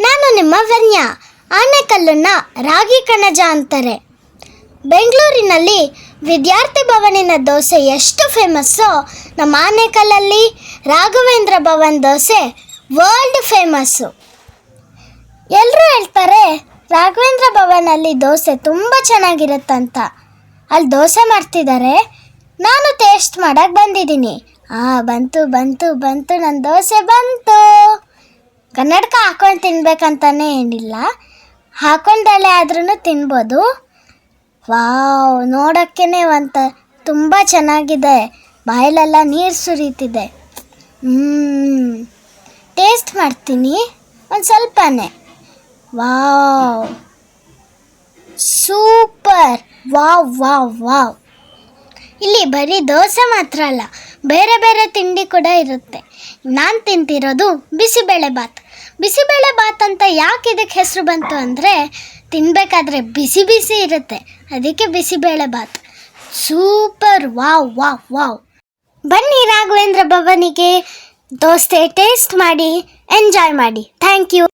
ನಾನು ನಿಮ್ಮ ವರ್ಣ್ಯ ಆನೆಕಲ್ಲನ್ನು ರಾಗಿ ಕಣಜ ಅಂತಾರೆ. ಬೆಂಗಳೂರಿನಲ್ಲಿ ವಿದ್ಯಾರ್ಥಿ ಭವನಿನ ದೋಸೆ ಎಷ್ಟು ಫೇಮಸ್ಸೋ, ನಮ್ಮ ಆನೆಕಲ್ಲಲ್ಲಿ ರಾಘವೇಂದ್ರ ಭವನ್ ದೋಸೆ ವರ್ಲ್ಡ್ ಫೇಮಸ್ಸು ಎಲ್ಲರೂ ಹೇಳ್ತಾರೆ, ರಾಘವೇಂದ್ರ ಭವನಲ್ಲಿ ದೋಸೆ ತುಂಬ ಚೆನ್ನಾಗಿರುತ್ತಂತ. ಅಲ್ಲಿ ದೋಸೆ ಮಾಡ್ತಿದ್ದಾರೆ. ನಾನು ಟೇಸ್ಟ್ ಮಾಡೋಕ್ಕೆ ಬಂದಿದ್ದೀನಿ. ಆ, ಬಂತು ಬಂತು ಬಂತು ನನ್ನ ದೋಸೆ ಬಂತು. ಕನ್ನಡಕ ಹಾಕೊಂಡು ತಿನ್ಬೇಕಂತಾನೆ ಏನಿಲ್ಲ. ಹಾಕೊಂಡಲ್ಲೇ ಆದ್ರೂ ತಿನ್ಬೋದು. ವಾವ್ ನೋಡೋಕ್ಕೇ ಒಂತ, ತುಂಬ ಚೆನ್ನಾಗಿದೆ. ಬಾಯಲ್ಲೆಲ್ಲ ನೀರು ಸುರಿತಿದೆ. ಟೇಸ್ಟ್ ಮಾಡ್ತೀನಿ, ಒಂದು ಸ್ವಲ್ಪನೇ. Wow, super. Wow wow wow. ಇಲ್ಲಿ ಬರೀ ದೋಸೆ ಮಾತ್ರ ಅಲ್ಲ ಬೇರೆ ಬೇರೆ ತಿಂಡಿ ಕೂಡ ಇರುತ್ತೆ. ನಾನು ತಿಂತಿರೋದು ಬಿಸಿಬೇಳೆ ಬಾತ್ ಬಿಸಿಬೇಳೆ ಬಾತ್ ಅಂತ ಯಾಕೆ ಇದಕ್ಕೆ ಹೆಸರು ಬಂತು ಅಂದರೆ ತಿನ್ನಬೇಕಾದ್ರೆ ಬಿಸಿ ಬಿಸಿ ಇರುತ್ತೆ. ಅದಕ್ಕೆ bisibele bath super, wow wow wow. ಬನ್ನಿ ರಾಘವೇಂದ್ರ ಭವನಿಗೆ. ದೋಸೆ ಟೇಸ್ಟ್ ಮಾಡಿ ಎಂಜಾಯ್ ಮಾಡಿ. Thank you